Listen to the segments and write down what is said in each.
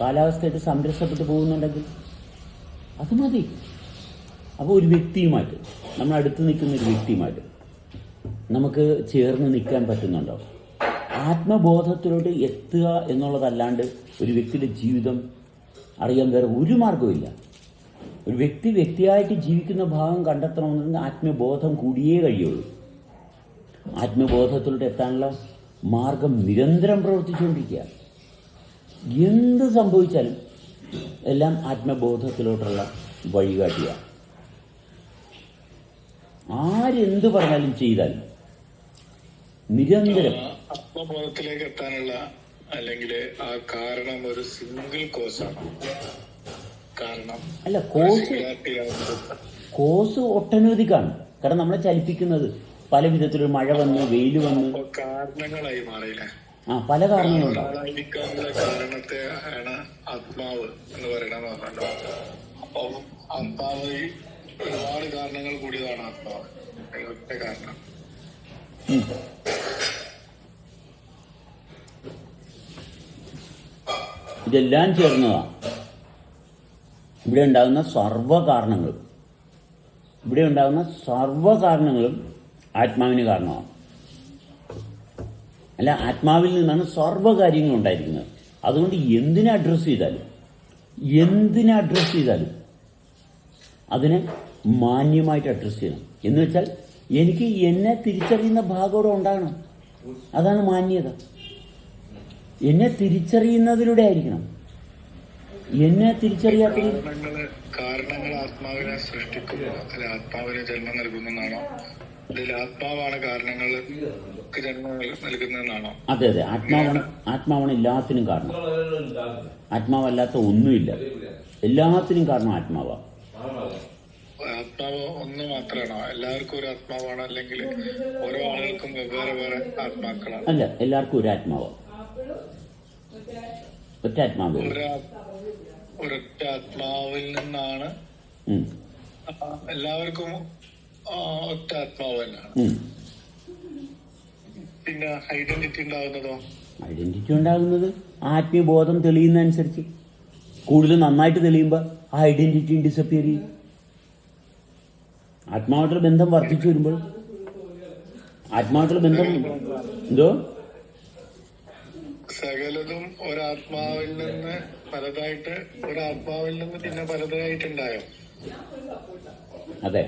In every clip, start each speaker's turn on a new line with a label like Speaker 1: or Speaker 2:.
Speaker 1: കാലാവസ്ഥയായിട്ട് സംരക്ഷപ്പെട്ട് പോകുന്നുണ്ടെങ്കിൽ അത് മതി. അപ്പോൾ ഒരു വ്യക്തിയുമായിട്ട് നമ്മൾ അടുത്ത് നിൽക്കുന്ന ഒരു വ്യക്തിയുമായിട്ട് നമുക്ക് ചേർന്ന് നിൽക്കാൻ പറ്റുന്നുണ്ടോ? ആത്മബോധത്തിലോട്ട് എത്തുക എന്നുള്ളതല്ലാണ്ട് ഒരു വ്യക്തിയുടെ ജീവിതം അറിയാൻ വേറെ ഒരു മാർഗവുമില്ല ഒരു വ്യക്തി വ്യക്തിയായിട്ട് ജീവിക്കുന്ന ഭാഗം കണ്ടെത്തണമെന്നുണ്ടെങ്കിൽ ആത്മബോധം കൂടിയേ കഴിയുള്ളൂ. ആത്മബോധത്തിലോട്ട് എത്താനുള്ള മാർഗം നിരന്തരം പ്രവർത്തിച്ചുകൊണ്ടിരിക്കുക എന്ത് സംഭവിച്ചാലും എല്ലാം ആത്മബോധത്തിലോട്ടുള്ള വഴികാട്ടിയാണ് ആരെന്ത് പറഞ്ഞാലും ചെയ്താലും നിരന്തരം
Speaker 2: ആത്മബോധത്തിലേക്ക് എത്താനുള്ള അല്ലെങ്കിൽ ആ കാരണം ഒരു സിംഗിൾ കോസാണ് കാരണം
Speaker 1: അല്ല കോസ്
Speaker 2: കോസ്
Speaker 1: കോഴ്സ് ഒട്ടനവധി കാണും കാരണം നമ്മളെ ചലിപ്പിക്കുന്നത് പല വിധത്തിലൊരു മഴ വന്ന് വെയിൽ വന്നു.
Speaker 2: കാരണങ്ങളായി മാറിയില്ലേ?
Speaker 1: ആ പല കാരണങ്ങളുണ്ട്.
Speaker 2: ആളായിരിക്കാനുള്ള കാരണത്തെ ആണ് ആത്മാവ് എന്ന് പറയണെന്ന് പറഞ്ഞല്ലോ അപ്പൊ ആത്മാവ് ഒരുപാട് കാരണങ്ങൾ കൂടിയതാണ് ആത്മാവ്. ഒറ്റ കാരണം.
Speaker 1: ഇതെല്ലാം ചേർന്നതാണ് ഇവിടെ ഉണ്ടാകുന്ന സർവ കാരണങ്ങളും ഇവിടെ ഉണ്ടാകുന്ന സർവ കാരണങ്ങളും ആത്മാവിന് കാരണമാണ്. അല്ല ആത്മാവിൽ നിന്നാണ് സർവകാര്യങ്ങൾ ഉണ്ടായിരിക്കുന്നത്. അതുകൊണ്ട് എന്തിനെ അഡ്രസ്സ് ചെയ്താലും എന്തിനെ അഡ്രസ്സ് ചെയ്താലും അതിനെ മാന്യമായിട്ട് അഡ്രസ്സ് ചെയ്യണം. എന്ന് വെച്ചാൽ എനിക്ക് എന്നെ തിരിച്ചറിയുന്ന ഭാഗം ഉണ്ടാകണം. അതാണ് മാന്യത. എന്നെ തിരിച്ചറിയുന്നതിലൂടെ ആയിരിക്കണം. എന്നെ
Speaker 2: തിരിച്ചറിയാത്ത കാരണങ്ങൾ ആത്മാവിനെ സൃഷ്ടിക്കുന്നു. ആത്മാവിന് ജന്മം നൽകുന്നതാണോ? അതിൽ ആത്മാവാണ് നൽകുന്നതെന്നാണോ
Speaker 1: അതെ അതെ. ആത്മാവാണ് ആത്മാവാണ് എല്ലാത്തിനും കാരണം. ആത്മാവല്ലാത്ത ഒന്നുമില്ല. എല്ലാത്തിനും കാരണം ആത്മാവാണ്
Speaker 2: ആത്മാവ് ഒന്ന് മാത്രമാണോ? എല്ലാവർക്കും ഒരു ആത്മാവാണ് അല്ലെങ്കിൽ ഓരോ ആളുകൾക്കും വെവ്വേറെ വേറെ ആത്മാക്കളാണ്?
Speaker 1: അല്ല എല്ലാവർക്കും ഒരു ആത്മാവ്. ഒറ്റ ആത്മാവ്
Speaker 2: ഒരൊറ്റ ആത്മാവിൽ നിന്നാണ് എല്ലാവർക്കും ഒറ്റ ആത്മാവ് തന്നെയാണ്. പിന്നെ ഐഡന്റിറ്റി ഉണ്ടാകുന്നതോ?
Speaker 1: ഐഡന്റിറ്റി ഉണ്ടാകുന്നത് ആത്മീയബോധം തെളിയുന്നതനുസരിച്ച്. കൂടുതൽ നന്നായിട്ട് തെളിയുമ്പോൾ ആ ഐഡന്റിറ്റി ഡിസപ്പിയർ ചെയ്യും. ആത്മാവായിട്ടുള്ള ബന്ധം വർദ്ധിച്ചു വരുമ്പോൾ ആത്മാവായിട്ടുള്ള ബന്ധം എന്തോ?
Speaker 2: സകലതും ഒരാത്മാവിൽ നിന്ന് പലതായിട്ട് ഒരാത്മാവിൽ നിന്ന് പിന്നെ പലതായിട്ടുണ്ടായോ?
Speaker 1: അതെ.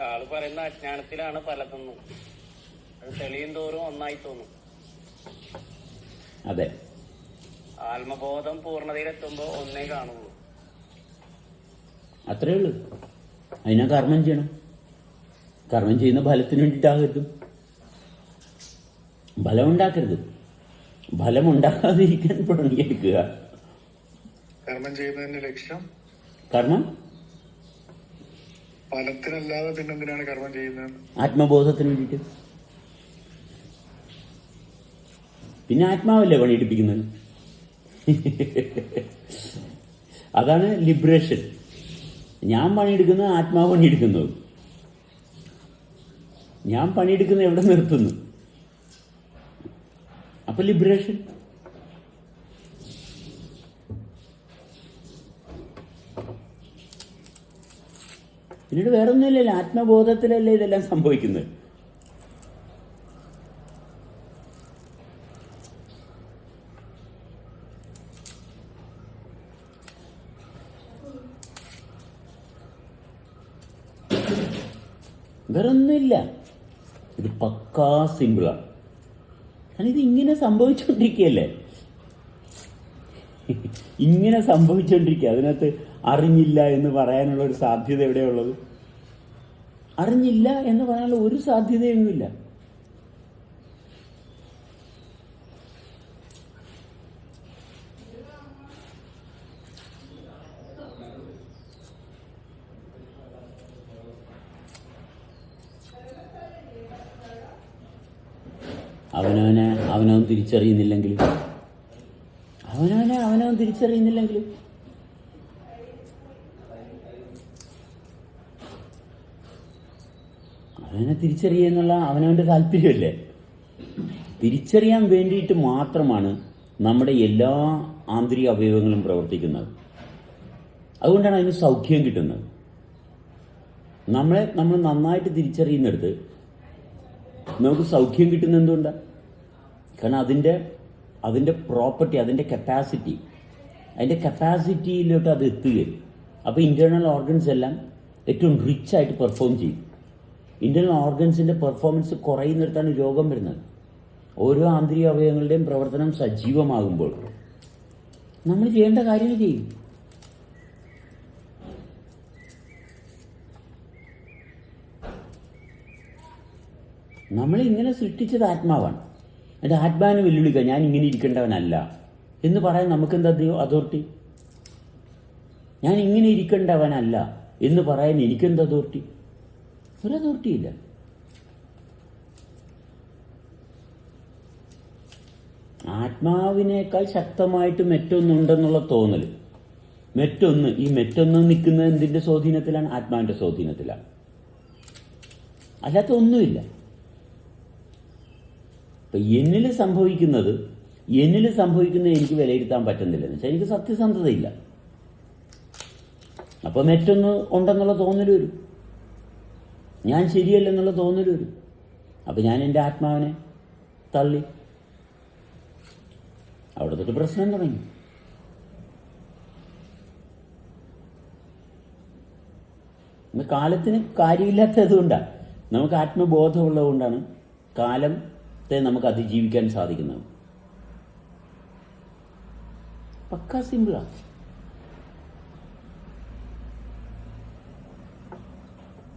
Speaker 3: ആൾ പറയുന്ന അജ്ഞാനത്തിലാണ് പലതെന്ന്. അത് തെളിയും തോറും ഒന്നായി തോന്നും.
Speaker 1: അതെ.
Speaker 3: ആത്മബോധം പൂർണതയിലെത്തുമ്പോ ഒന്നേ കാണുള്ളൂ.
Speaker 1: അത്രേ ഉള്ളൂ. അതിനാ കർമ്മം ചെയ്യണം. കർമ്മം ചെയ്യുന്ന ഫലത്തിന് വേണ്ടിയിട്ടാകരുത്. ഫലം ഉണ്ടാക്കരുത്. ഫലം ഉണ്ടാകാതിരിക്കാൻ തുടങ്ങിയെടുക്കുക.
Speaker 2: കർമ്മം ചെയ്യുന്നതിന്റെ ലക്ഷ്യം?
Speaker 1: കർമ്മം?
Speaker 2: ഫലത്തിനല്ലാതെ പിന്നെന്തിനാണ് കർമ്മം ചെയ്യുന്നത്?
Speaker 1: ആത്മബോധത്തിന് വേണ്ടിട്ട് പിന്നെ ആത്മാവല്ലേ പണിയെടുപ്പിക്കുന്നത്? അതാണ് ലിബറേഷൻ. ഞാൻ പണിയെടുക്കുന്നത് ആത്മാവ് പണിയെടുക്കുന്നത്. ഞാൻ പണിയെടുക്കുന്നത് എവിടെ നിർത്തുന്നു? അപ്പൊ ലിബറേഷൻ. പിന്നീട് വേറെ ഒന്നുമില്ലല്ലോ ആത്മബോധത്തിലല്ലേ ഇതെല്ലാം സംഭവിക്കുന്നത്? വേറൊന്നുമില്ല. ഇത് പക്കാ സിമ്പിളാണ് കാരണം ഇത് ഇങ്ങനെ സംഭവിച്ചുകൊണ്ടിരിക്കുകയല്ലേ ഇങ്ങനെ സംഭവിച്ചുകൊണ്ടിരിക്കുക അതിനകത്ത് അറിഞ്ഞില്ല എന്ന് പറയാനുള്ള ഒരു സാധ്യത എവിടെയുള്ളത്? അറിഞ്ഞില്ല എന്ന് പറയാനുള്ള ഒരു സാധ്യതയൊന്നുമില്ല. അവനവനെ അവനവൻ തിരിച്ചറിയുന്നില്ലെങ്കിൽ? അവനവനെ അവനവൻ തിരിച്ചറിയുന്നില്ലെങ്കിൽ? അവനെ തിരിച്ചറിയുക എന്നുള്ള അവനവന്റെ താല്പര്യമല്ലേ? തിരിച്ചറിയാൻ വേണ്ടിയിട്ട് മാത്രമാണ് നമ്മുടെ എല്ലാ ആന്തരിക അവയവങ്ങളും പ്രവർത്തിക്കുന്നത്. അതുകൊണ്ടാണ് അതിന് സൗഖ്യം കിട്ടുന്നത്. നമ്മളെ നമ്മൾ നന്നായിട്ട് തിരിച്ചറിയുന്നിടത്ത് നമുക്ക് സൗഖ്യം കിട്ടുന്ന എന്തുകൊണ്ടാണ് കാരണം അതിന്റെ അതിന്റെ പ്രോപ്പർട്ടി അതിന്റെ കപ്പാസിറ്റി അതിന്റെ കപ്പാസിറ്റിയിലോട്ട് അത് എത്തുകയും. അപ്പോൾ ഇന്റേർണൽ ഓർഗൻസ് എല്ലാം ഏറ്റവും റിച്ച് ആയിട്ട് പെർഫോം ചെയ്യും. ഇന്റേർണൽ ഓർഗൻസിന്റെ പെർഫോമൻസ് കുറയുന്നിടത്താണ് രോഗം വരുന്നത്. ഓരോ ആന്തരിക അവയവങ്ങളുടെയും പ്രവർത്തനം സജീവമാകുമ്പോൾ നമ്മൾ ചെയ്യേണ്ട കാര്യങ്ങൾ ചെയ്യും. നമ്മൾ ഇങ്ങനെ സൃഷ്ടിച്ചത് ആത്മാവാണ്. എന്റെ ആത്മാവിനെ വെല്ലുവിളിക്കുക ഞാൻ ഇങ്ങനെ ഇരിക്കേണ്ടവനല്ല എന്ന് പറയാൻ നമുക്കെന്താ അതോറിറ്റി? ഞാൻ ഇങ്ങനെ ഇരിക്കേണ്ടവനല്ല എന്ന് പറയാൻ എനിക്കെന്ത് അതോറിറ്റി? ഒരു അതോറിറ്റി ഇല്ല ആത്മാവിനേക്കാൾ ശക്തമായിട്ട് മറ്റൊന്നുണ്ടെന്നുള്ള തോന്നൽ മറ്റൊന്ന് ഈ മറ്റൊന്ന് നിൽക്കുന്നത് എന്തിന്റെ സ്വാധീനത്തിലാണ്? ആത്മാവിന്റെ സ്വാധീനത്തിലാണ്. അല്ലാത്ത ഒന്നുമില്ല. ഇപ്പൊ എന്നിൽ സംഭവിക്കുന്നത് എന്നിൽ സംഭവിക്കുന്നത് എനിക്ക് വിലയിരുത്താൻ പറ്റുന്നില്ല എന്ന് വെച്ചാൽ എനിക്ക് സത്യസന്ധതയില്ല. അപ്പൊ മറ്റൊന്ന് ഉണ്ടെന്നുള്ള തോന്നൽ വരും. ഞാൻ ശരിയല്ലെന്നുള്ള തോന്നൽ വരും അപ്പൊ ഞാൻ എന്റെ ആത്മാവിനെ തള്ളി. അവിടെ തൊട്ട് പ്രശ്നം തുടങ്ങി. കാലത്തിന് കാര്യമില്ലാത്തത് കൊണ്ടാണ് നമുക്ക് ആത്മബോധമുള്ളത് കൊണ്ടാണ് കാലത്തെ നമുക്ക് അതിജീവിക്കാൻ സാധിക്കുന്നത്. പക്കാ സിമ്പിളാണ്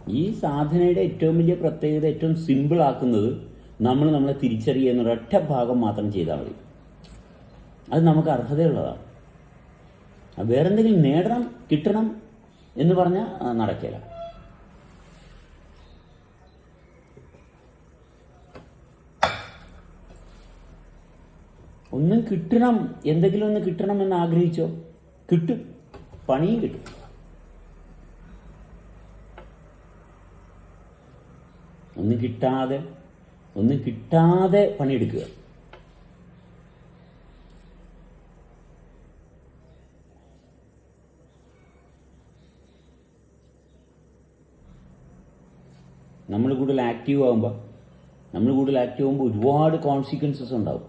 Speaker 1: ഈ സാധനയുടെ ഏറ്റവും വലിയ പ്രത്യേകത ഏറ്റവും സിമ്പിൾ ആക്കുന്നത് നമ്മൾ നമ്മളെ തിരിച്ചറിയുക എന്ന ഒരൊറ്റ ഭാഗം മാത്രം ചെയ്താൽ മതി. അത് നമുക്ക് അർഹതയുള്ളതാണ്. വേറെ വേറെന്തെങ്കിലും നേടണം കിട്ടണം എന്ന് പറഞ്ഞാൽ നടക്കില്ല ഒന്നും കിട്ടണം എന്തെങ്കിലും ഒന്ന് കിട്ടണം എന്ന് ആഗ്രഹിച്ചോ? കിട്ടും. പണിയും കിട്ടും. ഒന്നും കിട്ടാതെ ഒന്നും കിട്ടാതെ പണിയെടുക്കുക. നമ്മൾ കൂടുതൽ ആക്റ്റീവ് ആകുമ്പോൾ നമ്മൾ കൂടുതൽ ആക്റ്റീവ് ആകുമ്പോൾ ഒരുപാട് കോൺസിക്വൻസസ് ഉണ്ടാവും.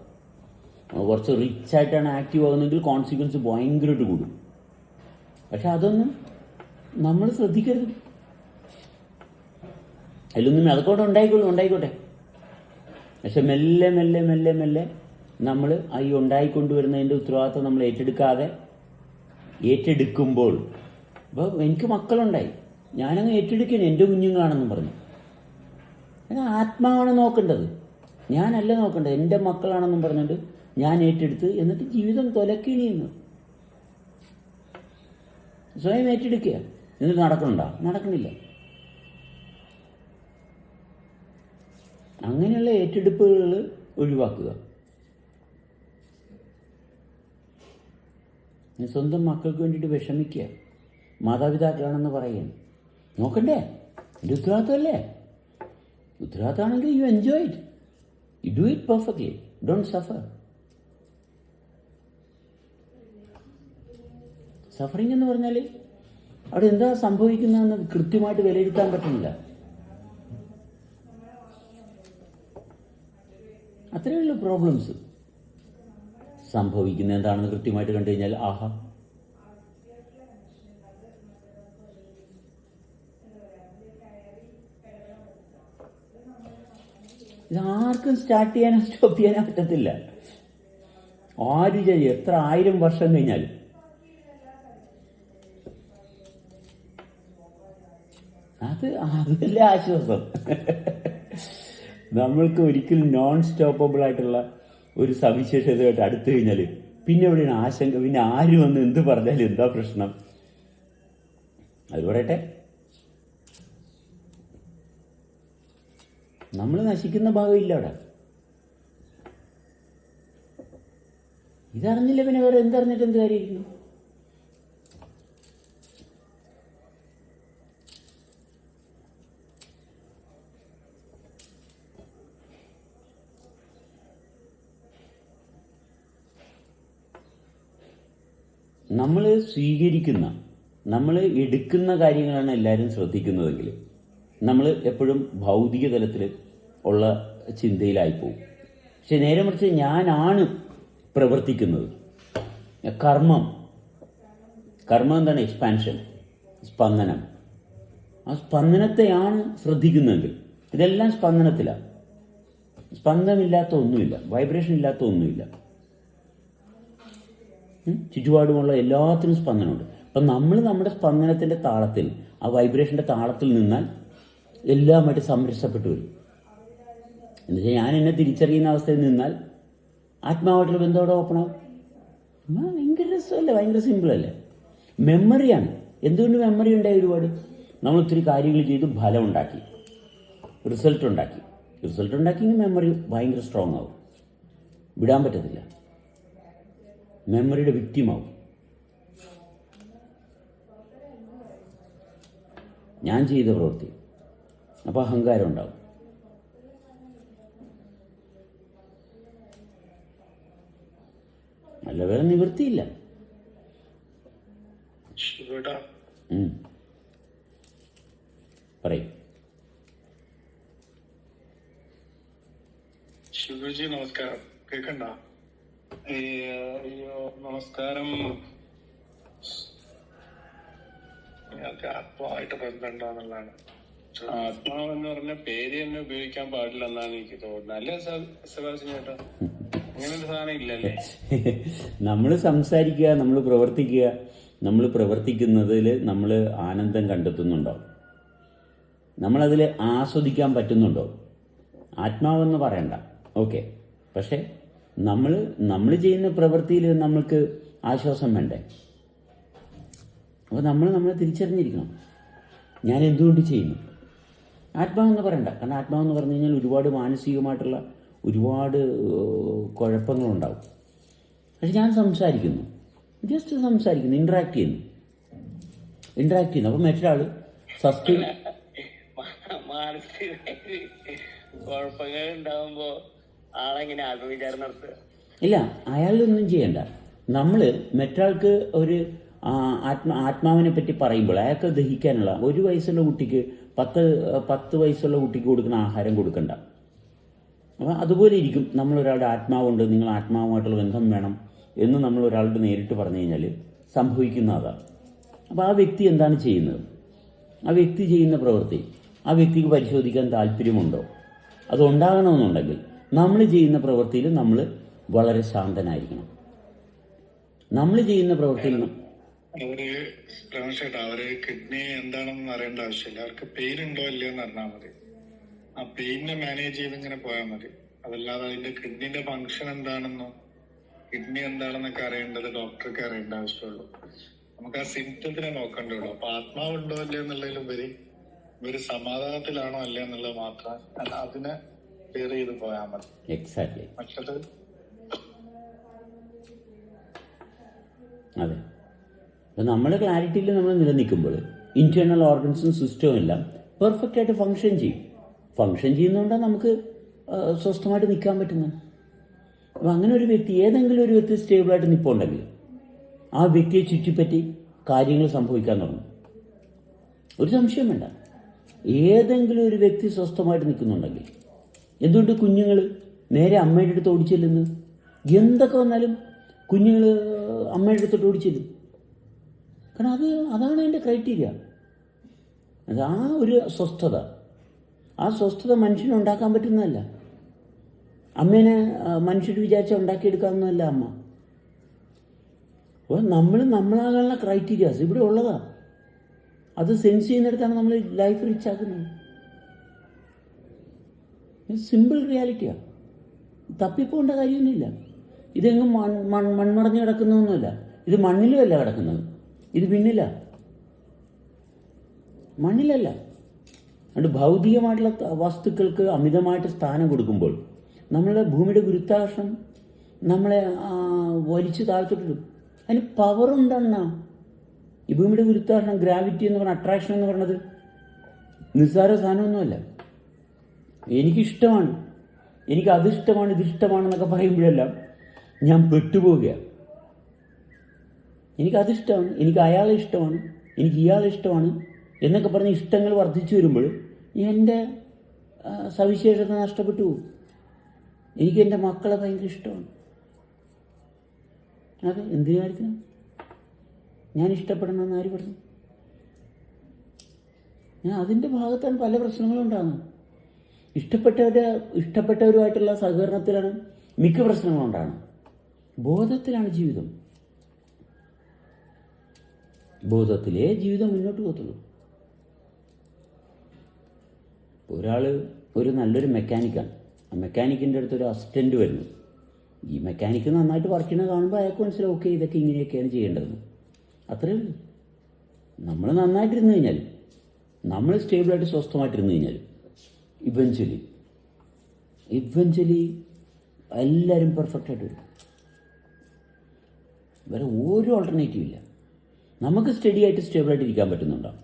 Speaker 1: നമ്മൾ കുറച്ച് റിച്ച് ആയിട്ടാണ് ആക്റ്റീവ് ആകുന്നതെങ്കിൽ കോൺസിക്വൻസ് ഭയങ്കരമായിട്ട് കൂടും. പക്ഷെ അതൊന്നും നമ്മൾ ശ്രദ്ധിക്കരുത്. അതിലൊന്നും അതുകൊണ്ട് ഉണ്ടായിക്കോളൂ ഉണ്ടായിക്കോട്ടെ. പക്ഷെ മെല്ലെ മെല്ലെ മെല്ലെ മെല്ലെ നമ്മൾ ഈ ഉണ്ടായിക്കൊണ്ടുവരുന്നതിന്റെ ഉത്തരവാദിത്വം നമ്മൾ ഏറ്റെടുക്കാതെ ഏറ്റെടുക്കുമ്പോൾ അപ്പോൾ എനിക്ക് മക്കളുണ്ടായി. ഞാനങ്ങ് ഏറ്റെടുക്കണം എന്റെ കുഞ്ഞുങ്ങളാണെന്നും പറഞ്ഞു. അത് ആത്മാവാണ് നോക്കേണ്ടത്. ഞാനല്ല നോക്കേണ്ടത്. എന്റെ മക്കളാണെന്നും പറഞ്ഞിട്ട് ഞാൻ ഏറ്റെടുത്ത് എന്നിട്ട് ജീവിതം തൊലക്കിണിയുന്നു സ്വയം ഏറ്റെടുക്കുക. എന്നിട്ട് നടക്കണുണ്ടോ? നടക്കണില്ല. അങ്ങനെയുള്ള ഏറ്റെടുപ്പുകൾ ഒഴിവാക്കുക. സ്വന്തം മക്കൾക്ക് വേണ്ടിയിട്ട് വിഷമിക്കുക. മാതാപിതാക്കളാണെന്ന് പറയുകയാണ് നോക്കണ്ടേ? എന്റെ ഉത്തരവാദിത്തമല്ലേ? ഉത്തരവാദിത്തമാണെങ്കിൽ you enjoy it you do it perfectly don't suffer suffering എന്ന് പറഞ്ഞാൽ അവിടെ എന്താ സംഭവിക്കുന്നതെന്ന് കൃത്യമായിട്ട് വിലയിരുത്താൻ പറ്റുന്നില്ല. അത്രയേ ഉള്ളൂ പ്രോബ്ലംസ് സംഭവിക്കുന്ന എന്താണെന്ന് കൃത്യമായിട്ട് കണ്ടു കഴിഞ്ഞാൽ ആഹാ. ഇത് ആർക്കും സ്റ്റാർട്ട് ചെയ്യാനോ സ്റ്റോപ്പ് ചെയ്യാനോ പറ്റത്തില്ല. ആര് ചെയ്യും? എത്ര ആയിരം വർഷം കഴിഞ്ഞാലും അത് അതല്ലേ ആശ്വാസം. നമ്മൾക്ക് ഒരിക്കലും നോൺ സ്റ്റോപ്പബിൾ ആയിട്ടുള്ള ഒരു സവിശേഷതയായിട്ട് അടുത്തു കഴിഞ്ഞാൽ പിന്നെ എവിടെയാണ് ആശങ്ക? പിന്നെ ആര് വന്ന് എന്ത് പറഞ്ഞാലും എന്താ പ്രശ്നം? അത് പറയട്ടെ. നമ്മൾ നശിക്കുന്ന ഭാഗമില്ല അവിടെ. ഇതറിഞ്ഞില്ല പിന്നെ വേറെ എന്തറിഞ്ഞിട്ട് എന്ത് കാര്യമായിരിക്കും നമ്മൾ സ്വീകരിക്കുന്ന നമ്മൾ എടുക്കുന്ന കാര്യങ്ങളാണ് എല്ലാവരും ശ്രദ്ധിക്കുന്നതെങ്കിൽ നമ്മൾ എപ്പോഴും ഭൗതിക തലത്തിൽ ഉള്ള ചിന്തയിലായി പോകും പക്ഷെ നേരെ മറിച്ച് ഞാനാണ് പ്രവർത്തിക്കുന്നത്. കർമ്മം. കർമ്മം എന്താണ്? എക്സ്പാൻഷൻ സ്പന്ദനം. ആ സ്പന്ദനത്തെയാണ് ശ്രദ്ധിക്കുന്നതെങ്കിൽ. ഇതെല്ലാം സ്പന്ദനത്തിലാണ് സ്പന്ദനമില്ലാത്ത ഒന്നുമില്ല. വൈബ്രേഷൻ ഇല്ലാത്ത ഒന്നുമില്ല? ചുറ്റുപാടുമുള്ള എല്ലാത്തിനും സ്പന്ദനമുണ്ട്. അപ്പം നമ്മൾ നമ്മുടെ സ്പന്ദനത്തിന്റെ താളത്തിൽ ആ വൈബ്രേഷന്റെ താളത്തിൽ നിന്നാൽ എല്ലാമായിട്ട് സംരക്ഷപ്പെട്ടു വരും. എന്നുവെച്ചാൽ ഞാൻ എന്നെ തിരിച്ചറിയുന്ന അവസ്ഥയിൽ നിന്നാൽ ആത്മാവായിട്ടുള്ള ബന്ധം അവിടെ ഓപ്പൺ ആവും. ആ, ഭയങ്കര രസമല്ലേ? ഭയങ്കര സിമ്പിളല്ലേ മെമ്മറിയാണ് എന്തുകൊണ്ട് മെമ്മറി ഉണ്ടായി ഒരുപാട്? നമ്മൾ ഒത്തിരി കാര്യങ്ങൾ ചെയ്ത് ഫലം ഉണ്ടാക്കി. റിസൾട്ട് ഉണ്ടാക്കി. റിസൾട്ട് ഉണ്ടാക്കിയെങ്കിൽ മെമ്മറി ഭയങ്കര സ്ട്രോങ് ആവും. വിടാൻ പറ്റത്തില്ല. മെമ്മറിയുടെ വിക്റ്റിമാവും ഞാൻ ചെയ്ത പ്രവൃത്തി. അപ്പോൾ അഹങ്കാരം ഉണ്ടാവും. നല്ല വേറെ നിവൃത്തിയില്ല. പറയും.
Speaker 2: ശിവജി നമസ്കാരം. കേക്കണ്ട? ഈ അയ്യോ നമസ്കാരം. ഞങ്ങൾക്ക് ആത്മാവായിട്ട് ബന്ധമുണ്ടോന്നുള്ളതാണ്.
Speaker 4: ആത്മാവ് എന്ന് പറഞ്ഞ പേര് തന്നെ ഉപയോഗിക്കാൻ പാടില്ല എന്നാണ് എനിക്ക് തോന്നുന്നത്. അല്ലേ സെബാസ്റ്റ്യൻ ചേട്ടാ? അങ്ങനെ ഒരു സാധനം
Speaker 1: നമ്മൾ സംസാരിക്കുക നമ്മൾ പ്രവർത്തിക്കുക നമ്മൾ പ്രവർത്തിക്കുന്നതിൽ നമ്മൾ ആനന്ദം കണ്ടെത്തുന്നുണ്ടോ? നമ്മളതിൽ ആസ്വദിക്കാൻ പറ്റുന്നുണ്ടോ? ആത്മാവെന്ന് പറയണ്ട. ഓക്കെ. പക്ഷേ നമ്മൾ നമ്മൾ ചെയ്യുന്ന പ്രവൃത്തിയിൽ നമ്മൾക്ക് ആശ്വാസം വേണ്ടേ? അപ്പോൾ നമ്മൾ നമ്മളെ തിരിച്ചറിഞ്ഞിരിക്കണം. ഞാൻ എന്തുകൊണ്ട് ചെയ്യുന്നു? ആത്മാവെന്ന് പറയണ്ട. കാരണം ആത്മാവെന്ന് പറഞ്ഞു കഴിഞ്ഞാൽ ഒരുപാട് മാനസികമായിട്ടുള്ള ഒരുപാട് കുഴപ്പങ്ങളുണ്ടാവും. പക്ഷെ ഞാൻ സംസാരിക്കുന്നു. ജസ്റ്റ് സംസാരിക്കുന്നു. ഇൻട്രാക്ട് ചെയ്യുന്നു. ഇൻട്രാക്ട് ചെയ്യുന്നു. അപ്പം മറ്റൊരാൾ സസ്റ്റെയിൻ
Speaker 3: മാനസിക കുഴപ്പങ്ങൾ ഉണ്ടാവുമ്പോ
Speaker 1: ഇല്ല അയാളൊന്നും ചെയ്യണ്ട. നമ്മൾ മറ്റൊരാൾക്ക് ഒരു ആത്മ ആത്മാവിനെ പറ്റി പറയുമ്പോൾ അയാൾക്ക് ദഹിക്കാനുള്ള ഒരു വയസ്സുള്ള കുട്ടിക്ക് പത്ത് പത്ത് വയസ്സുള്ള കുട്ടിക്ക് കൊടുക്കുന്ന ആഹാരം കൊടുക്കണ്ട. അപ്പോൾ അതുപോലെ ഇരിക്കും. നമ്മൾ ഒരാളുടെ ആത്മാവുണ്ട് നിങ്ങൾ ആത്മാവുമായിട്ടുള്ള ബന്ധം വേണം എന്ന് നമ്മൾ ഒരാളോട് നേരിട്ട് പറഞ്ഞു കഴിഞ്ഞാൽ സംഭവിക്കുന്ന അതാണ് അപ്പോൾ ആ വ്യക്തി എന്താണ് ചെയ്യുന്നത്? ആ വ്യക്തി ചെയ്യുന്ന പ്രവൃത്തി ആ വ്യക്തിക്ക് പരിശോധിക്കാൻ താല്പര്യമുണ്ടോ? അത് ഉണ്ടാകണമെന്നുണ്ടെങ്കിൽ നമ്മൾ ചെയ്യുന്ന പ്രവൃത്തിയിൽ നമ്മൾ വളരെ ശാന്തനായിരിക്കണം. നമ്മൾ ചെയ്യുന്ന പ്രവൃത്തിയിൽ
Speaker 2: അവർ രമേശേട്ടാ അവർ കിഡ്നി എന്താണെന്ന് അറിയേണ്ട ആവശ്യമില്ല. അവർക്ക് പെയിൻ ഉണ്ടോ ഇല്ലയോ എന്ന് അറിഞ്ഞാൽ മതി. ആ പെയിനെ മാനേജ് ചെയ്ത് ഇങ്ങനെ പോയാൽ മതി. അതല്ലാതെ അതിന്റെ കിഡ്നിന്റെ ഫങ്ഷൻ എന്താണെന്നോ കിഡ്നി എന്താണെന്നൊക്കെ അറിയേണ്ടത് ഡോക്ടർക്ക് അറിയേണ്ട ആവശ്യമുള്ളൂ. നമുക്ക് ആ സിംറ്റത്തിനെ നോക്കേണ്ടുള്ളൂ അപ്പൊ ആത്മാവുണ്ടോ ഇല്ലയോ എന്നുള്ളതിലുപരി ഇവർ സമാധാനത്തിലാണോ അല്ലേ എന്നുള്ളത് മാത്രം അത് അതിനെ ക്ലിയർ ചെയ്ത് പോയാൽ മതി.
Speaker 1: എക്സാക്ട്ലി
Speaker 2: മറ്റത്
Speaker 1: അതെ. അപ്പോൾ നമ്മൾ ക്ലാരിറ്റിയിൽ നമ്മൾ നിലനിൽക്കുമ്പോൾ ഇന്റേണൽ ഓർഗൻസും സിസ്റ്റവും എല്ലാം പെർഫെക്റ്റ് ആയിട്ട് ഫങ്ഷൻ ചെയ്യും. ഫങ്ഷൻ ചെയ്യുന്നതുകൊണ്ടാണ് നമുക്ക് സ്വസ്ഥമായിട്ട് നിൽക്കാൻ പറ്റുന്നത്. അപ്പോൾ അങ്ങനെ ഒരു വ്യക്തി ഏതെങ്കിലും ഒരു വ്യക്തി സ്റ്റേബിളായിട്ട് നിൽപ്പുണ്ടെങ്കിൽ ആ വ്യക്തിയെ ചുറ്റിപ്പറ്റി കാര്യങ്ങൾ സംഭവിക്കാൻ തുടങ്ങും. ഒരു സംശയം വേണ്ട. ഏതെങ്കിലും ഒരു വ്യക്തി സ്വസ്ഥമായിട്ട് നിൽക്കുന്നുണ്ടെങ്കിൽ എന്തുകൊണ്ട് കുഞ്ഞുങ്ങൾ നേരെ അമ്മയുടെ അടുത്ത് ഓടിച്ചില്ലെന്ന്. എന്തൊക്കെ വന്നാലും കുഞ്ഞുങ്ങൾ അമ്മയുടെ അടുത്തോട്ട് ഓടിച്ചില്ല. കാരണം അത് അതാണ് അതിന്റെ ക്രൈറ്റീരിയ. അത് ആ ഒരു സ്വസ്ഥത. ആ സ്വസ്ഥത മനുഷ്യന് ഉണ്ടാക്കാൻ പറ്റുന്നതല്ല. അമ്മേനെ മനുഷ്യർ വിചാരിച്ച ഉണ്ടാക്കിയെടുക്കാവുന്നതല്ല അമ്മ. അപ്പോൾ നമ്മൾ നമ്മളാകാനുള്ള ക്രൈറ്റീരിയാസ് ഇവിടെ ഉള്ളതാണ് അത് സെൻസ് ചെയ്യുന്നിടത്താണ് നമ്മൾ ലൈഫ് റിച്ച് ആക്കുന്നത്. സിമ്പിൾ റിയാലിറ്റിയാണ് തപ്പിപ്പോണ്ട കാര്യമൊന്നുമില്ല. ഇതെങ്ങും മൺ മൺ മൺമടഞ്ഞ് കിടക്കുന്നൊന്നുമല്ല ഇത് മണ്ണിലുമല്ല കിടക്കുന്നത്. ഇത് പിന്നില്ല മണ്ണിലല്ല. അതുകൊണ്ട് ഭൗതികമായിട്ടുള്ള വസ്തുക്കൾക്ക് അമിതമായിട്ട് സ്ഥാനം കൊടുക്കുമ്പോൾ നമ്മളുടെ ഭൂമിയുടെ ഗുരുത്വാകർഷണം നമ്മളെ വലിച്ചു താഴ്ത്തിട്ടിടും. അതിന് പവർ ഉണ്ടെന്നാ. ഈ ഭൂമിയുടെ ഗുരുത്വാകർഷണം ഗ്രാവിറ്റി എന്ന് പറഞ്ഞ അട്രാക്ഷൻ എന്ന് പറയുന്നത് നിസ്സാര സാധനമൊന്നുമല്ല. എനിക്കിഷ്ടമാണ്. എനിക്ക് അതിഷ്ടമാണ് ഇതിഷ്ടമാണെന്നൊക്കെ പറയുമ്പോഴെല്ലാം ഞാൻ പെട്ടുപോവുകയാണ്. എനിക്ക് ഇഷ്ടമാണ് എനിക്ക് അയാളെ ഇഷ്ടമാണ് എനിക്ക് ഇയാളെ ഇഷ്ടമാണ് എന്നൊക്കെ പറഞ്ഞ് ഇഷ്ടങ്ങൾ വർദ്ധിച്ചു വരുമ്പോൾ എന്റെ സവിശേഷത നഷ്ടപ്പെട്ടു പോകും. എനിക്ക് എന്റെ മക്കളെ ഭയങ്കര ഇഷ്ടമാണ്. അത് എന്തിനു കാര്യത്തിനാ ഞാൻ ഇഷ്ടപ്പെടണമെന്ന് ആര് പറഞ്ഞു? ഞാൻ അതിന്റെ ഭാഗത്താണ് പല പ്രശ്നങ്ങളും ഉണ്ടാകുന്നത്. ഇഷ്ടപ്പെട്ടവരുടെ ഇഷ്ടപ്പെട്ടവരുമായിട്ടുള്ള സഹകരണത്തിലാണ് മിക്ക പ്രശ്നങ്ങളുണ്ടാണ് ബോധത്തിലാണ് ജീവിതം. ബോധത്തിലേ ജീവിതം മുന്നോട്ട് പോകത്തുള്ളൂ. ഒരാൾ ഒരു നല്ലൊരു മെക്കാനിക്കാണ്. ആ മെക്കാനിക്കിന്റെ അടുത്ത് ഒരു അസിസ്റ്റന്റ് വരുന്നു. ഈ മെക്കാനിക്ക് നന്നായിട്ട് വർക്ക് ചെയ്യണത് കാണുമ്പോൾ അയാൾക്ക് മനസ്സിലാവും ഓക്കെ ഇതൊക്കെ ഇങ്ങനെയൊക്കെയാണ് ചെയ്യേണ്ടതെന്ന് അത്രയേ നമ്മൾ നന്നായിട്ടിരുന്നു കഴിഞ്ഞാൽ നമ്മൾ സ്റ്റേബിളായിട്ട് സ്വസ്ഥമായിട്ടിരുന്നു കഴിഞ്ഞാൽ ഇവഞ്ച്വലി ഇവഞ്ച്വലി എല്ലാവരും പെർഫെക്റ്റ് ആയിട്ട് വരും. വേറെ ഒരു ഓൾട്ടർനേറ്റീവ് ഇല്ല. നമുക്ക് സ്റ്റഡി ആയിട്ട് സ്റ്റേബിളായിട്ട് ഇരിക്കാൻ പറ്റുന്നുണ്ടോ?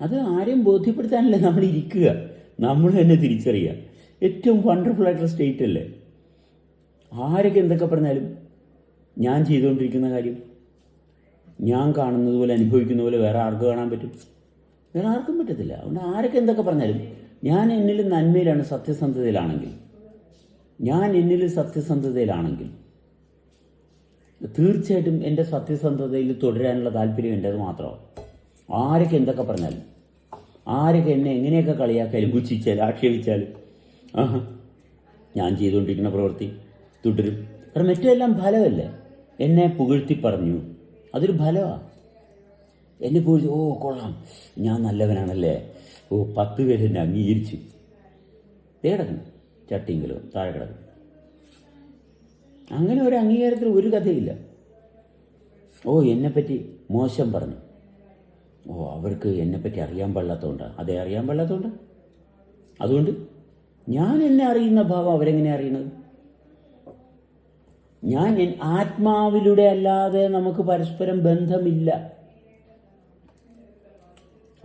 Speaker 1: അത് ആരെയും ബോധ്യപ്പെടുത്താനല്ല നമ്മൾ ഇരിക്കുക. നമ്മൾ തന്നെ തിരിച്ചറിയുക. ഏറ്റവും വണ്ടർഫുൾ ആയിട്ടുള്ള സ്റ്റേറ്റ് അല്ലേ? ആരൊക്കെ എന്തൊക്കെ പറഞ്ഞാലും ഞാൻ ചെയ്തുകൊണ്ടിരിക്കുന്ന കാര്യം ഞാൻ കാണുന്നത് പോലെ അനുഭവിക്കുന്ന പോലെ വേറെ ആർക്ക് കാണാൻ പറ്റും? വേറെ ആർക്കും പറ്റത്തില്ല. അതുകൊണ്ട് ആരൊക്കെ എന്തൊക്കെ പറഞ്ഞാലും ഞാൻ എന്നിൽ നന്മയിലാണ് സത്യസന്ധതയിലാണെങ്കിൽ. ഞാൻ എന്നിൽ സത്യസന്ധതയിലാണെങ്കിൽ. തീർച്ചയായിട്ടും എന്റെ സത്യസന്ധതയിൽ തുടരാനുള്ള താല്പര്യം എന്റേത് മാത്രമാണ് ആരൊക്കെ എന്തൊക്കെ പറഞ്ഞാലും. ആരൊക്കെ എന്നെ എങ്ങനെയൊക്കെ കളിയാക്കാലും പുച്ഛിച്ചാലും ആക്ഷേപിച്ചാലും ഞാൻ ചെയ്തുകൊണ്ടിരിക്കുന്ന പ്രവൃത്തി തുടരും. കാരണം മറ്റെല്ലാം ഫലമല്ലേ? എന്നെ പുകഴ്ത്തി പറഞ്ഞു. അതൊരു ഫലമാണ് എന്നെ പുകഴ്ത്തി ഓ കൊള്ളാം. ഞാൻ നല്ലവനാണല്ലേ? ഓ പത്ത് പേര് എന്നെ അംഗീകരിച്ചു. തേടണം ചട്ടിങ്കിലോ താഴെ കിടക്കും അങ്ങനെ ഒരു അംഗീകാരത്തിൽ ഒരു കഥയില്ല ഓ എന്നെപ്പറ്റി മോശം പറഞ്ഞു. ഓ അവർക്ക് എന്നെപ്പറ്റി അറിയാൻ പാടില്ലാത്തതുകൊണ്ടാണ് അതെ അറിയാൻ പാടില്ലാത്തതുകൊണ്ട് അതുകൊണ്ട് ഞാൻ എന്നെ അറിയുന്ന ഭാവം അവരെങ്ങനെ അറിയണത് ഞാൻ ആത്മാവിലൂടെ അല്ലാതെ നമുക്ക് പരസ്പരം ബന്ധമില്ല.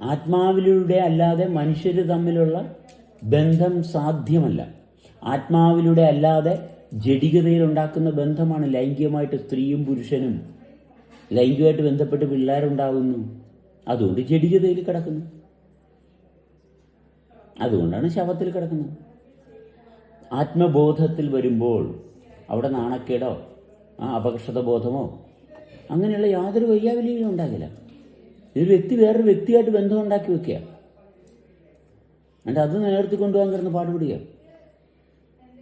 Speaker 1: ആത്മാവിലൂടെ അല്ലാതെ മനുഷ്യർ തമ്മിലുള്ള ബന്ധം സാധ്യമല്ല. ആത്മാവിലൂടെ അല്ലാതെ ജഡികതയിൽ ഉണ്ടാക്കുന്ന ബന്ധമാണ് ലൈംഗികമായിട്ട് സ്ത്രീയും പുരുഷനും. ലൈംഗികമായിട്ട് ബന്ധപ്പെട്ട് പിള്ളേരുണ്ടാകുന്നു. അതുകൊണ്ട് ജഡികതയിൽ കിടക്കുന്നു. അതുകൊണ്ടാണ് ശവത്തിൽ കിടക്കുന്നത്. ആത്മബോധത്തിൽ വരുമ്പോൾ അവിടെ നാണക്കേടോ ആ അപകർഷത ബോധമോ അങ്ങനെയുള്ള യാതൊരു വയ്യാവലിയും ഉണ്ടാകില്ല. ഇതൊരു വ്യക്തി വേറൊരു വ്യക്തിയായിട്ട് ബന്ധം ഉണ്ടാക്കി വെക്കുക. എന്നിട്ട് അത് നിലനിർത്തി കൊണ്ടുപോകാൻ കിടന്ന് പാടുപിടിക്കുക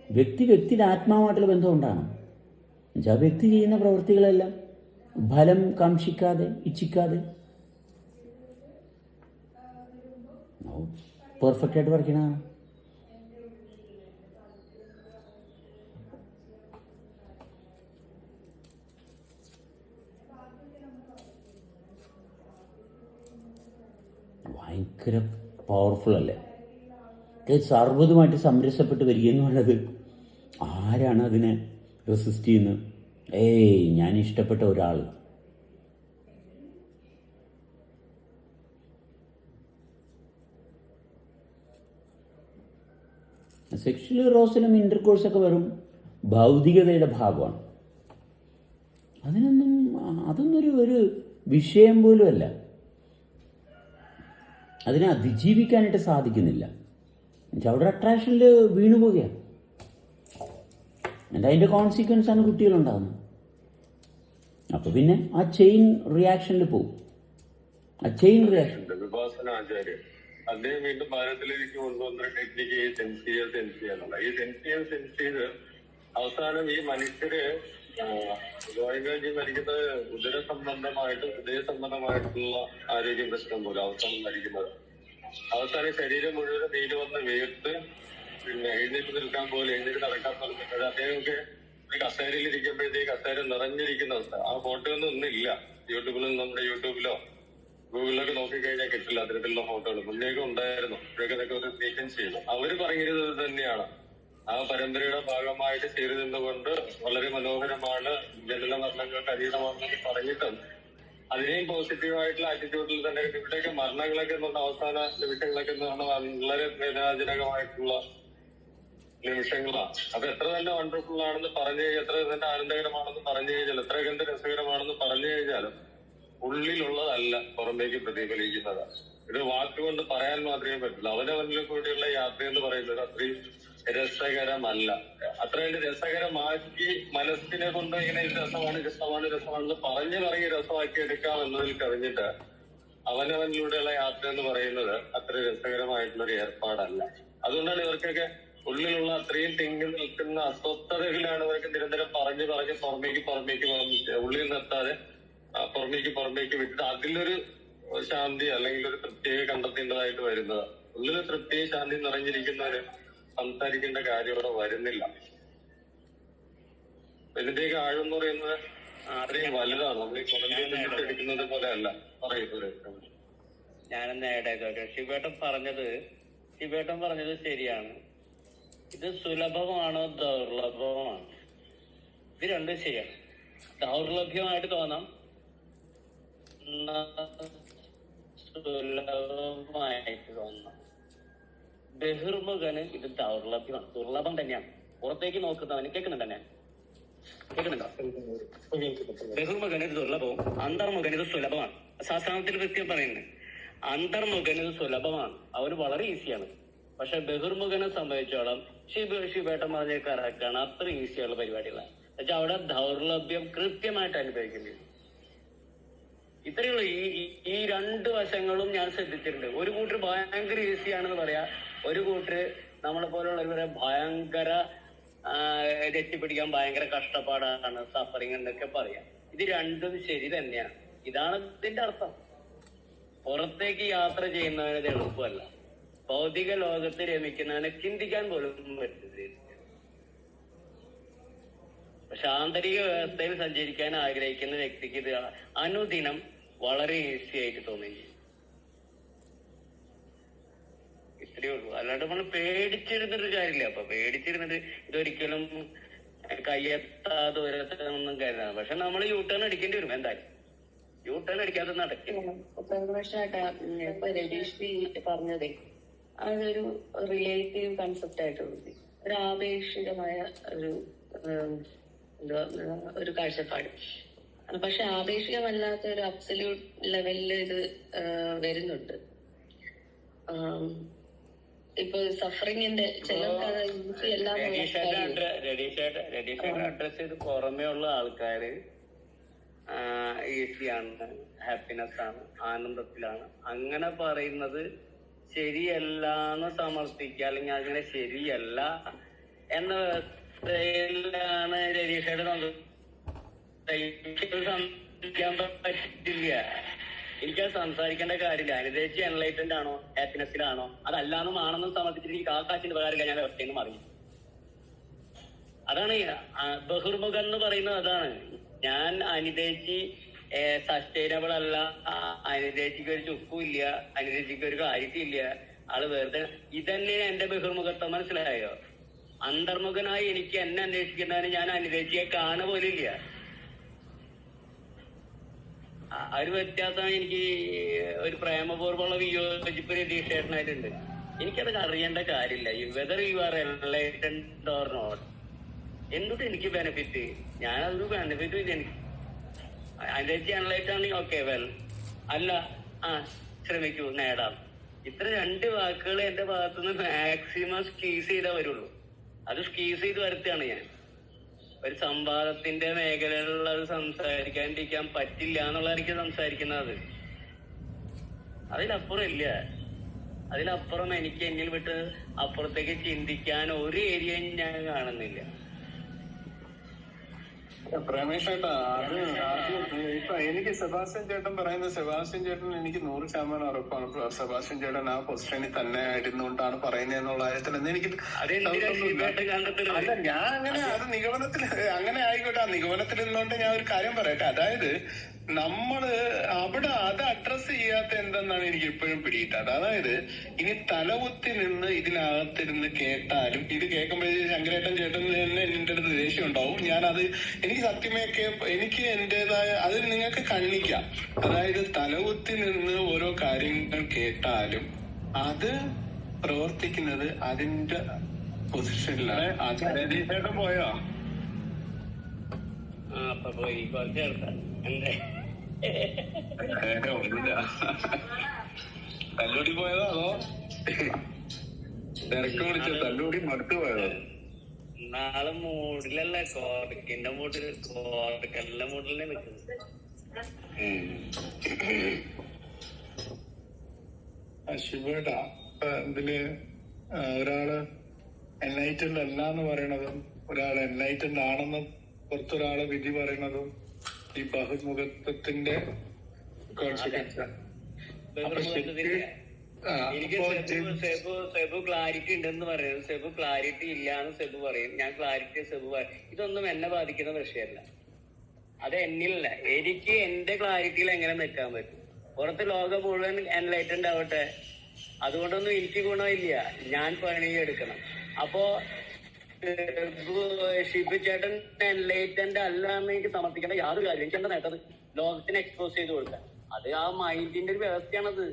Speaker 1: വ്യക്തി വ്യക്തിയുടെ ആത്മാവുമായിട്ടുള്ള ബന്ധം ഉണ്ടാകണം. എന്നുവെച്ചാൽ വ്യക്തി ചെയ്യുന്ന പ്രവൃത്തികളെല്ലാം ഫലം കാക്ഷിക്കാതെ ഇച്ഛിക്കാതെ. പെർഫെക്റ്റ് ആയിട്ട് ഭയങ്കര പവർഫുൾ അല്ലേ? സർവതുമായിട്ട് സംരക്ഷപ്പെട്ട് വരിക എന്ന് പറയുന്നത് ആരാണ് അതിനെ റെസിസ്റ്റ് ചെയ്യുന്നത്? ഏയ് ഞാൻ ഇഷ്ടപ്പെട്ട ഒരാൾ. സെക്ഷൽ റോസിലും ഇന്റർകോഴ്സൊക്കെ വെറും ഭൗതികതയുടെ ഭാഗമാണ്. അതിനൊന്നും അതൊന്നും ഒരു വിഷയം പോലും അല്ല അതിനെ അതിജീവിക്കാനായിട്ട് സാധിക്കുന്നില്ല. അവിടെ അട്രാക്ഷനിൽ വീണു പോവുകയാണ് എന്നിട്ട് അതിന്റെ കോൺസിക്വൻസ് ആണ് കുട്ടികളുണ്ടാകുന്നത് അപ്പോൾ പിന്നെ ആ ചെയിൻ റിയാക്ഷനിൽ പോകും ആ ചെയിൻ റിയാക്ഷൻ
Speaker 4: അദ്ദേഹം വീണ്ടും ഭാരതത്തിലേക്ക് കൊണ്ടുവന്ന ടെക്നിക്ക് ഈ സെൻസ് ചെയ്യുക സെൻസ് ചെയ്യാന്നുള്ള ഈ സെൻസ് ചെയ്ത് സെൻസ് ചെയ്ത് അവസാനം ഈ മനുഷ്യര് ഗോയങ്കാജി മരിക്കുന്നത് ഉദര സംബന്ധമായിട്ടും ഹൃദയ സംബന്ധമായിട്ടുള്ള ആരോഗ്യ പ്രശ്നം പോലും അവസാനം മരിക്കുന്നത്. അവസാനം ശരീരം മുഴുവൻ നീര് വന്ന് വീർത്ത് പിന്നെ എഴുന്നേറ്റ് നിൽക്കാൻ പോലും എഴുന്നേറ്റ് നടക്കാൻ പോലും അദ്ദേഹമൊക്കെ ഒരു കസേരയിൽ ഇരിക്കുമ്പോഴത്തേക്ക് കസേര നിറഞ്ഞിരിക്കുന്ന അവസ്ഥ. ആ ഫോട്ടോ ഒന്നും ഇന്നില്ല. യൂട്യൂബിലും നമ്മുടെ യൂട്യൂബിലോ ഗൂഗിളിലൊക്കെ നോക്കിക്കഴിഞ്ഞാൽ കിട്ടില്ല അത്തരത്തിലുള്ള ഫോട്ടോകൾ. മുന്നേക്കും ഉണ്ടായിരുന്നു. ഇപ്പോഴൊക്കെ അതൊക്കെ നീക്കം ചെയ്യുന്നു അവർ പറഞ്ഞിരുന്നത് തന്നെയാണ് ആ പരമ്പരയുടെ ഭാഗമായിട്ട് ചേരു നിന്നുകൊണ്ട് വളരെ മനോഹരമാണ് ജനല മരണങ്ങൾക്ക് അതീതമാണെന്നൊക്കെ പറഞ്ഞിട്ടും അതിനെയും പോസിറ്റീവായിട്ടുള്ള ആറ്റിറ്റ്യൂഡിൽ തന്നെ ഇവിടെയൊക്കെ മരണങ്ങളൊക്കെ എന്നുള്ള അവസാന നിമിഷങ്ങളൊക്കെ എന്ന് പറഞ്ഞാൽ വളരെ വേദനാജനകമായിട്ടുള്ള നിമിഷങ്ങളാണ്. അപ്പൊ എത്ര തന്നെ വണ്ടർഫുൾ ആണെന്ന് പറഞ്ഞു കഴിഞ്ഞാൽ എത്ര തന്നെ ആനന്ദകരമാണെന്ന് പറഞ്ഞു കഴിഞ്ഞാൽ എത്ര കണ്ട് രസകരമാണെന്ന് പറഞ്ഞു കഴിഞ്ഞാലും ഉള്ളിലുള്ളതല്ല പുറമേക്ക് പ്രതിഫലിക്കുന്നത് ഇത് വാക്കുകൊണ്ട് പറയാൻ മാത്രമേ പറ്റില്ല അവനവനിൽ കൂടിയുള്ള യാത്ര എന്ന് പറയുന്നത് അത്രയും രസകരമല്ല. അത്രയും രസകരമാക്കി മനസ്സിനെ കൊണ്ട് ഇങ്ങനെ രസമാണ് രസമാണ് രസമാണെന്ന് പറഞ്ഞു പറഞ്ഞ് രസമാക്കി എടുക്കാം എന്നതിൽ കവിഞ്ഞിട്ട് അവനവനിലൂടെയുള്ള യാത്ര എന്ന് പറയുന്നത് അത്ര രസകരമായിട്ടുള്ള ഒരു ഏർപ്പാടല്ല. അതുകൊണ്ടാണ് ഇവർക്കൊക്കെ ഉള്ളിലുള്ള അത്രയും തിങ്ങി നിൽക്കുന്ന അസ്വസ്ഥതകളാണ് ഇവർക്ക് നിരന്തരം പറഞ്ഞു പറഞ്ഞ് പുറമേക്ക് പുറമേക്ക് ഉള്ളിൽ നിർത്താതെ പുറമേക്ക് പുറമേക്ക് വിട്ടിട്ട് അതിലൊരു ശാന്തി അല്ലെങ്കിൽ ഒരു തൃപ്തിയെ കണ്ടെത്തേണ്ടതായിട്ട് വരുന്നത്. ഉള്ളിൽ തൃപ്തിയും ശാന്തി നിറഞ്ഞിരിക്കുന്നവര് സംസാരിക്കേണ്ട കാര്യം ഇവിടെ വരുന്നില്ല. ഇതിന്റെയൊക്കെ ആഴം എന്ന് പറയുന്നത് അത്രയും വലുതാണ്. നമ്മൾ ഈ എടുക്കുന്നത് പോലെ അല്ല. പറയുന്നത്
Speaker 3: ഞാനൊന്ന് ചെയ്തോട്ടെ ശിവേട്ടൻ പറഞ്ഞത് ശിവേട്ടൻ പറഞ്ഞത് ശരിയാണ്. ഇത് സുലഭമാണോ ദൗർലഭമാണോ? ഇത് രണ്ടും ശരിയാണ്. ദൗർലഭ്യമായിട്ട് തോന്നാം. സുലഭമായിട്ട് തോന്നാം. ബഹിർമുഖന് ഇത് ദൗർലഭ്യമാണ്. ദുർലഭം തന്നെയാണ്. പുറത്തേക്ക് നോക്കുന്നവന് കേൾക്കുന്നുണ്ട് തന്നെ കേൾക്കുന്നുണ്ടോ? ബഹുമുഖന് ഇത് ദുർലഭവും അന്തർമുഖന് ഇത് സുലഭമാണ്. ശാസ്ത്രത്തിൽ കൃത്യം പറയുന്നത് അന്തർമുഖന് ഇത് സുലഭമാണ്. അവന് വളരെ ഈസിയാണ്. പക്ഷെ ബഹിർമുഖനെ സംബന്ധിച്ചോളം ശിവ ശിവേട്ടൻ പറഞ്ഞ കറക്കാണ് അത്ര ഈസിയുള്ള പരിപാടികളാണ് പക്ഷെ അവിടെ ദൗർലഭ്യം കൃത്യമായിട്ട് അനുഭവിക്കേണ്ടി ഇത്രയുള്ള ഈ- ഈ രണ്ട് വശങ്ങളും ഞാൻ ശ്രദ്ധിച്ചിട്ടുണ്ട്. ഒരു കൂട്ടർ ഭയങ്കര ഈസിയാണെന്ന് പറയാ. ഒരു കൂട്ടർ നമ്മളെ പോലുള്ളവരെ ഭയങ്കര ആ, രക്ഷിപ്പിടിക്കാൻ ഭയങ്കര കഷ്ടപ്പാടാണ് സഫറിങ് എന്നൊക്കെ പറയാം. ഇത് രണ്ടും ശരി തന്നെയാണ്. ഇതാണ് ഇതിന്റെ അർത്ഥം. പുറത്തേക്ക് യാത്ര ചെയ്യുന്നവന് ഇത് എളുപ്പമല്ല. ഭൗതിക ലോകത്ത് രമിക്കുന്നവനെ ചിന്തിക്കാൻ പോലും പറ്റില്ല. പക്ഷെ ആന്തരിക വ്യവസ്ഥയിൽ സഞ്ചരിക്കാൻ ആഗ്രഹിക്കുന്ന വ്യക്തിക്ക് ഇത് അനുദിനം വളരെ ഈസി ആയിട്ട് തോന്നുകയും ചെയ്യും ഇത്രയേ ഉള്ളൂ. അല്ലാണ്ട് നമ്മൾ പേടിച്ചിരുന്നിട്ട് കാര്യമില്ല. അപ്പൊ പേടിച്ചിരുന്നിട്ട് ഇതൊരിക്കലും കയ്യെത്താതെ ദൂരത്തൊന്നും കരുതാണ് പക്ഷെ നമ്മൾ യൂ ടേൺ അടിക്കേണ്ടി വരും എന്തായാലും. യൂ ടേൺ അടിക്കാതെ നടക്കും
Speaker 5: പ്രകടനമായിട്ട് ഇപ്പൊ രതീഷ് ബി പറഞ്ഞതേ അതൊരു റിലേറ്റീവ് കൺസെപ്റ്റ് ആയിട്ട് ഒരു ആപേക്ഷികമായ ഒരു ഒരു കാഴ്ചപ്പാട്. പക്ഷെ ആപേക്ഷികമല്ലാത്ത ഒരു അബ്സല്യൂട്ട് ലെവലിൽ ഇത് വരുന്നുണ്ട്. ഇപ്പൊ സഫറിങ്ങിന്റെ
Speaker 3: രതീഷേട്ട അഡ്രസ് ചെയ്ത് പുറമേ ഉള്ള ആൾക്കാര് ഈസിയാണ് ഹാപ്പിനെസ് ആണ് ആനന്ദത്തിലാണ്. അങ്ങനെ പറയുന്നത് ശരിയല്ല എന്ന് സമർത്ഥിക്കുക അല്ലെങ്കിൽ അങ്ങനെ ശരിയല്ല എന്ന വ്യവസ്ഥയിലാണ് രതീഷയുടെ സംസാരിക്കാൻ പറ്റില്ല എനിക്കത് സംസാരിക്കേണ്ട കാര്യമില്ല. അനുദേശി എൻലൈറ്റൻഡ് ആണോ? ഹാപ്പിനെസ്സിലാണോ അതല്ലാന്നും ആണെന്നും സംബന്ധിച്ചിട്ട് എനിക്ക് കാശിന്റെ ഉപകാരം ഞാൻ വ്യവസ്ഥയിൽ നിന്ന് മാറി അതാണ് ബഹിർമുഖം എന്ന് പറയുന്നത് അതാണ്. ഞാൻ അനിതേച്ചി സസ്റ്റൈനബിൾ അല്ല. അനുദേശിക്ക് ഒരു ചുക്കുമില്ല അനിതേച്ചിക്ക് ഒരു കാര്യത്തില്ല ആൾ വെറുതെ ഇതന്നെ എന്റെ ബഹിർമുഖത്വം മനസ്സിലായോ? അന്തർമുഖനായി എനിക്ക് എന്നെ അന്വേഷിക്കുന്നതിന് ഞാൻ അനിതേച്ചിയെ കാണ പോലില്ല ആ ഒരു വ്യത്യാസം എനിക്ക് ഒരു പ്രേമപൂർവമുള്ള വിയോജിപ്പ് രതീഷേട്ടനായിട്ടുണ്ട്. എനിക്കത് അറിയേണ്ട കാര്യമില്ല. Whether you are enlightened or not എന്തുകൊണ്ട് എനിക്ക് ബെനിഫിറ്റ് ഞാനതൊരു ബെനിഫിറ്റ് എനിക്ക് അതിലേക്ക് എൻലൈറ്റ് ആണെങ്കിൽ ഓക്കെ വെൽ അല്ല ആ ശ്രമിക്കൂ നേടാം. ഇത്ര രണ്ട് വാക്കുകൾ എന്റെ ഭാഗത്തുനിന്ന് മാക്സിമം സ്കീസ് ചെയ്താൽ വരുള്ളൂ. അത് സ്കീസ് ചെയ്ത് വരുത്തുകയാണ് ഞാൻ. ഒരു സംവാദത്തിന്റെ മേഖലയിലുള്ള അത് സംസാരിക്കാണ്ടിരിക്കാൻ പറ്റില്ല എന്നുള്ളതായിരിക്കും സംസാരിക്കുന്നത്. അതിലപ്പുറം ഇല്ല. അതിലപ്പുറം എനിക്ക് എന്നിൽ വിട്ട് അപ്പുറത്തേക്ക് ചിന്തിക്കാൻ ഒരു ഏരിയയും ഞാൻ കാണുന്നില്ല.
Speaker 2: പ്രമേഷ് ചേട്ടാ അത് ഇപ്പൊ എനിക്ക് സെബാസ്റ്റ്യൻ ചേട്ടൻ പറയുന്ന സെബാസ്റ്റ്യൻ ചേട്ടൻ എനിക്ക് നൂറ് ശതമാനം ഉറപ്പാണ്. സെബാസ്റ്റ്യൻ ചേട്ടൻ ആ പൊസിഷനിൽ തന്നെ ആയിരുന്നുകൊണ്ടാണ് പറയുന്നത് എന്നുള്ള കാര്യത്തിൽ എനിക്ക് അല്ല ഞാൻ അങ്ങനെ അത് നിഗമനത്തിൽ അങ്ങനെ ആയിക്കോട്ടെ. ആ നിഗമനത്തിൽ നിന്നുകൊണ്ട് ഞാൻ ഒരു കാര്യം പറയട്ടെ. അതായത് നമ്മൾ അവിടെ അത് അഡ്രസ് ചെയ്യാത്ത എന്തെന്നാണ് എനിക്ക് എപ്പോഴും പിടിയിട്ടത് അതായത് ഇനി തലകുത്തി നിന്ന് ഇതിനകത്തിരുന്ന് കേട്ടാലും ഇത് കേൾക്കുമ്പോഴേ ശങ്കരേട്ടൻ ചേട്ടൻ തന്നെ എന്റെ അടുത്ത് ദേഷ്യം ഉണ്ടാവും. ഞാനത് എനിക്ക് സത്യമൊക്കെ എനിക്ക് എന്റേതായ അത് നിങ്ങൾക്ക് കണ്ണിക്കാം അതായത് തലകുത്തി നിന്ന് ഓരോ കാര്യങ്ങൾ കേട്ടാലും അത് പ്രവർത്തിക്കുന്നത് അതിന്റെ പൊസിഷനിലാണ്. അതായത് ചേട്ടൻ പോയോ?
Speaker 3: ആ അപ്പൊ പോയി. കുറച്ച് എടുത്ത എന്തേ?
Speaker 2: ഏ, ഒന്നുമില്ല. തല്ലൂടി പോയതോ അതോ? തിരക്ക് പിടിച്ച തല്ലൂടി മടുത്തു പോയതോ.
Speaker 3: നാളെ മൂടിലല്ല കോടക്കിന്റെ മൂട്ടിൽ കോടക്കല്ല മൂട്ടിലെ നിൽക്കുന്നത്
Speaker 2: ശിവേട്ടാ ഇതിൽ ഒരാൾ എൻലൈറ്റൻഡ് അല്ല എന്ന് പറയണതും ഒരാൾ എൻലൈറ്റൻഡ് ആണെന്ന് പുറത്തൊരാൾ വിധി പറയണതും ഈ ബഹുമുഖത്വത്തിന്റെ
Speaker 3: സെബു ക്ലാരിറ്റി ഉണ്ടെന്ന് പറയുന്നത് സെബു ക്ലാരിറ്റി ഇല്ല എന്ന് സെബു പറയും. ഞാൻ ക്ലാരിറ്റി സെബു പറയും ഇതൊന്നും എന്നെ ബാധിക്കുന്ന വിഷയമല്ല. അത് എന്നിലല്ല. എനിക്ക് എന്റെ ക്ലാരിറ്റിയിൽ എങ്ങനെ നിൽക്കാൻ പറ്റും? പുറത്ത് ലോകം മുഴുവൻ എൻലൈറ്റൻഡ് ആവട്ടെ. അതുകൊണ്ടൊന്നും എനിക്ക് ഗുണമില്ല. ഞാൻ പണി എടുക്കണം. അപ്പോ ഷിബു ചേട്ടൻ എൻലൈറ്റൻഡ് അല്ല എന്ന് എനിക്ക് സമർത്ഥിക്കേണ്ട യാതൊരു കാര്യം എനിക്ക് എന്താ നേട്ടത് ലോകത്തിന് എക്സ്പോസ് ചെയ്ത് കൊടുക്കാൻ അത് ആ മൈൻഡിന്റെ ഒരു വ്യവസ്ഥയാണത്.